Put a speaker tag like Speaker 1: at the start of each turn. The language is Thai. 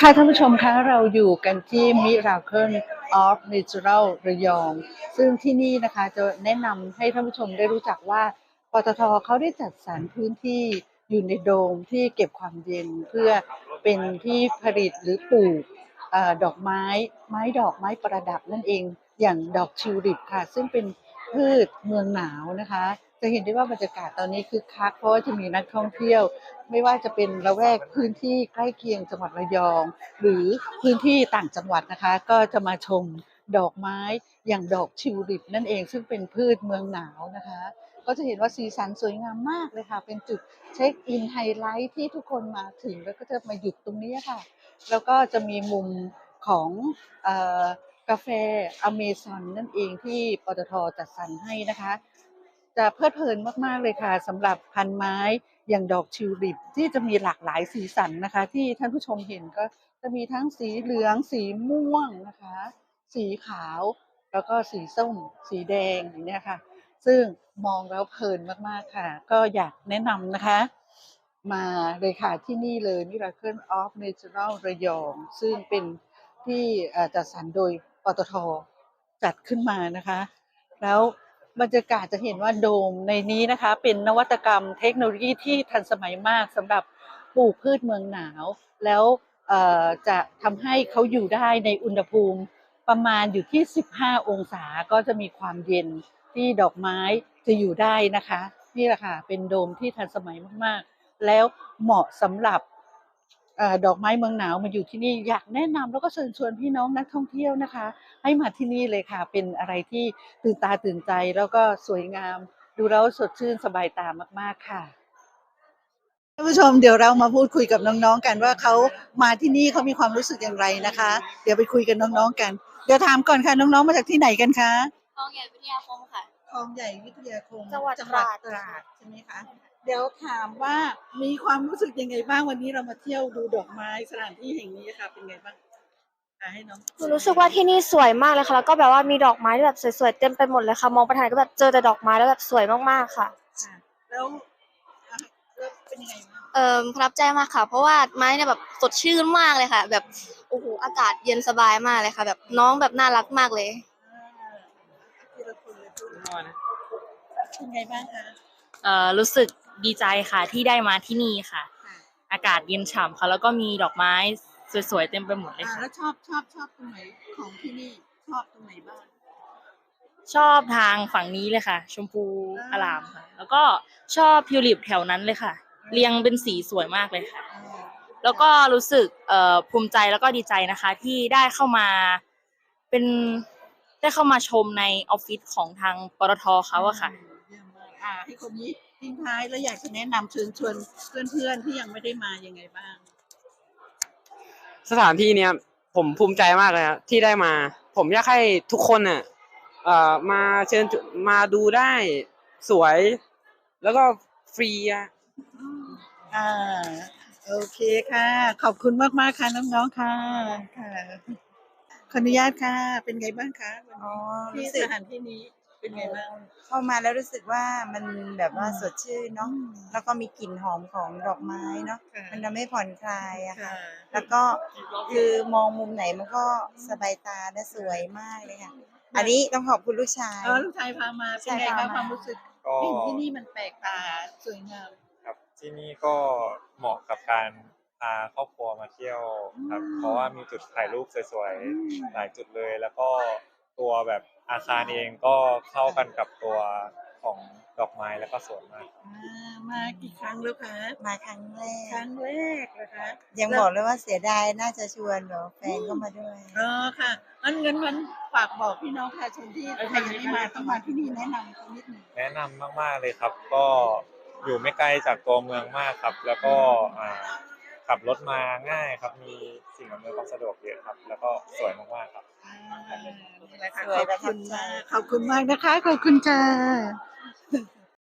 Speaker 1: ค่ะท่านผู้ชมคะเราอยู่กันที่ Miracle of Natural ระยอง ซึ่งที่นี่นะคะจะแนะนำให้ท่านผู้ชมได้รู้จักว่าปตทเขาได้จัดสรรพื้นที่อยู่ในโดมที่เก็บความเย็นเพื่อเป็นที่ผลิตหรือปลูกอดอกไม้ ไม้ดอกไม้ประดับนั่นเองอย่างดอกทิวลิปค่ะ ซึ่งเป็นพืชเมืองหนาวนะคะ จะเห็นได้ว่าบรรยากาศตอนนี้คือคักเพราะว่าจะมีนักท่องเที่ยว ไม่ว่าจะเป็นละแวกพื้นที่ใกล้เคียงจังหวัดระยอง หรือพื้นที่ต่างจังหวัดนะคะ ก็จะมาชมดอกไม้อย่างดอกทิวลิปนั่นเองซึ่งเป็นพืชเมืองหนาวนะคะ ก็จะเห็นว่าสีสันสวยงามมากเลยค่ะ เป็นจุดเช็คอินไฮไลท์ที่ทุกคนมาถึงแล้วก็จะมาหยุดตรงนี้ค่ะ แล้วก็จะมีมุมของออกาแฟอเมซอนนั่นเองที่ปตทจัดสรรให้นะคะ จะเพลิดเพลินมาก ๆ เลยค่ะสำหรับพันไม้อย่างดอกทิวลิปที่จะมีหลากหลายสีสันนะคะ ที่ท่านผู้ชมเห็นก็จะมีทั้งสีเหลือง สีม่วงนะคะ สีขาว แล้วก็สีส้ม สีแดงอย่างเนี้ยค่ะ ซึ่งมองแล้วเพลินมาก ๆ ค่ะ ก็อยากแนะนำนะคะ มาเลยค่ะที่นี่เลย Miracle of Natural ระยอง ซึ่งเป็นที่จัดสรรโดยปตทจัดขึ้นมานะคะ แล้ว บรรยากาศจะเห็นว่าโดมในนี้นะคะ เป็นนวัตกรรมเทคโนโลยีที่ทันสมัยมากสำหรับปลูกพืชเมืองหนาว แล้วจะทำให้เขาอยู่ได้ในอุณหภูมิประมาณอยู่ที่ 15 องศาก็จะมีความเย็นที่ดอกไม้จะอยู่ได้นะคะ นี่แหละค่ะเป็นโดมที่ทันสมัยมากๆ แล้วเหมาะสำหรับ ดอกไม้เมืองหนาวมาอยู่ที่นี่อยากแนะนำแล้วก็เชิญชวนพี่น้องนักท่องเที่ยวนะคะ ให้มาที่นี่เลยค่ะ เป็นอะไรที่ตื่นตาตื่นใจแล้วก็สวยงาม ดูแล้วสดชื่นสบายตามาก ๆค่ะท่านผู้ชมเดี๋ยวเรามาพูดคุยกับน้องๆกันว่าเขามาที่นี่เขามีความรู้สึกอย่างไรนะคะ เดี๋ยวไปคุยกันน้องๆกัน เดี๋ยวถามก่อนค่ะน้องๆมาจากที่ไหนกันคะ
Speaker 2: คลองใหญ่วิทยาคมค่ะ
Speaker 1: คลองใหญ่วิทยาคม
Speaker 2: จังหวัด
Speaker 1: ตราด
Speaker 2: ตราด
Speaker 1: ใช่ไหมคะเดี๋ยวถามว่ามีความรู้สึกยังไงบ้างวันนี้เรามาเที่ยวดูดอกไม้สถานที่แห่งนี้ค่ะเป็นไงบ้างอะให้น้อง
Speaker 2: หนูรู้สึกว่าที่นี่สวยมากเลยค่ะแล้วก็แบบว่ามีดอกไม้ที่แบบสวยๆเต็มไปหมดเลยค่ะมองไปทางไหนก็แบบเจอแต่ดอกไม้แล้วแบบสวยมากๆค่ะ
Speaker 1: ค่ะแล้วอะแล้วเป็นยังไงบ้าง
Speaker 3: เอ่อประทับใจมากค่ะ เพราะว่าไม้เนี่ยแบบสดชื่นมากเลยค่ะ แบบโอ้โหอากาศเย็นสบายมากเลยค่ะ แบบน้องแบบน่ารักมากเลย
Speaker 1: ทีละคน เลยพูดเป็นไงบ้างคะ
Speaker 4: เอ่อรู้สึกดีใจค่ะที่ได้มาที่นี่ค่ะ
Speaker 1: ค่ะ
Speaker 4: อากาศเย็นฉ่ำค่ะแล้วก็มีดอกไม้สวยๆเต็มไปหมดเลย
Speaker 1: อ่า
Speaker 4: ค่ะ
Speaker 1: แล้วชอบชอบชอบตรงไหนของที่นี่ชอบตรงไหนบ้าง
Speaker 4: ชอบทางฝั่งนี้เลยค่ะ ชมพู
Speaker 1: อ่า
Speaker 4: อลามค่ะ แล้วก็ชอบทิวลิปแถวนั้นเลยค่ะ เรียงเป็นสีสวยมากเลยค่ะ
Speaker 1: อ่า
Speaker 4: แล้วก็รู้สึกเอ่อภูมิใจแล้วก็ดีใจนะคะ ที่ได้เข้ามาเป็น ได้เข้ามาชมในออฟฟิศของทางปตทเขาอะค่ะ
Speaker 1: เยี่ยมมากอ่าให้คนนี้ทิ้งท้ายแล้วอยากจะแนะนำเชิญชวนเพื่อนๆที่ยังไม่ได้มายังไงบ้าง
Speaker 5: สถานที่เนี้ยผมภูมิใจมากเลยครับที่ได้มา ผมอยากให้ทุกคนน่ะเอ่อมาเชิญมาดูได้สวย แล้วก็ฟรีอะ
Speaker 1: อ่า โอเคค่ะ ขอบคุณมาก ๆ ค่ะ น้อง ๆ ค่ะค่ะ ขออนุญาตค่ะ เป็นไงบ้างคะวัน
Speaker 6: อ๋อ
Speaker 1: นี้
Speaker 6: รู้
Speaker 1: ที่
Speaker 6: สึ
Speaker 1: ส
Speaker 6: ก
Speaker 1: ถานที่นี้เป็นไงบ้าง
Speaker 6: เข้ามาแล้วรู้สึกว่ามันแบบว่า
Speaker 1: อืม
Speaker 6: สดชื่นเนาะ
Speaker 1: อืม
Speaker 6: แล้วก็มีกลิ่นหอมของดอกไม้เนาะ
Speaker 1: ค่ะ
Speaker 6: มันทำให้ผ่อนคลายอะค่ะ
Speaker 1: ค่ะ
Speaker 6: แล้วก็คือมองมุมไหนมันก็สบายตาและสวยมากเลยค่ะ อันนี้ต้องขอบคุณลูกชาย
Speaker 1: เออลูกชายพามาเป็นไง
Speaker 6: ใช่
Speaker 1: คะ
Speaker 6: พามา
Speaker 1: ความรู้สึก
Speaker 7: ก็
Speaker 1: เห็นที่นี่มันแปลกตาสวยงาม
Speaker 7: ครับที่นี่ก็เหมาะกับการพาครอบครัวมาเที่ยวครับ
Speaker 1: อืม
Speaker 7: เพราะว่ามีจุดถ่ายรูปสวย
Speaker 1: อืม
Speaker 7: ๆหลายจุดเลย แล้วก็ตัวแบบอาคารเองก็เข้ากันกับตัวของดอกไม้แล้วก็สวยมากครับ
Speaker 1: อ่ามากี่ครั้งแล้วคะ
Speaker 6: มาครั้งแร
Speaker 1: ครั้
Speaker 6: ก
Speaker 1: งแรกนะคะ
Speaker 6: ยังบอกเลยว่าเสียดายน่าจะชวนแบบแฟนก็มาด้วย
Speaker 1: เออค่ะงั้นงั้นงั้นฝากบอกพี่น้องประชาชนที่ใครยังไม่มาต้องมาที่นี่แนะนำเขานิดหนึ่ง
Speaker 7: แนะนำมากๆเลยครับ ก็อยู่ไม่ไกลจากตัวเมืองมากครับ แล้วก็อ่า ขับรถมาง่ายครับ มีสิ่งอำนวยความสะดวกเยอะครับ แล้วก็สวยมากๆครับ
Speaker 1: อ่านี่แหละค่ะ
Speaker 6: สวย
Speaker 1: ขอบคุณ
Speaker 6: ประทับใจ
Speaker 1: มากขอบคุณมากนะคะ ขอบคุณค่ะ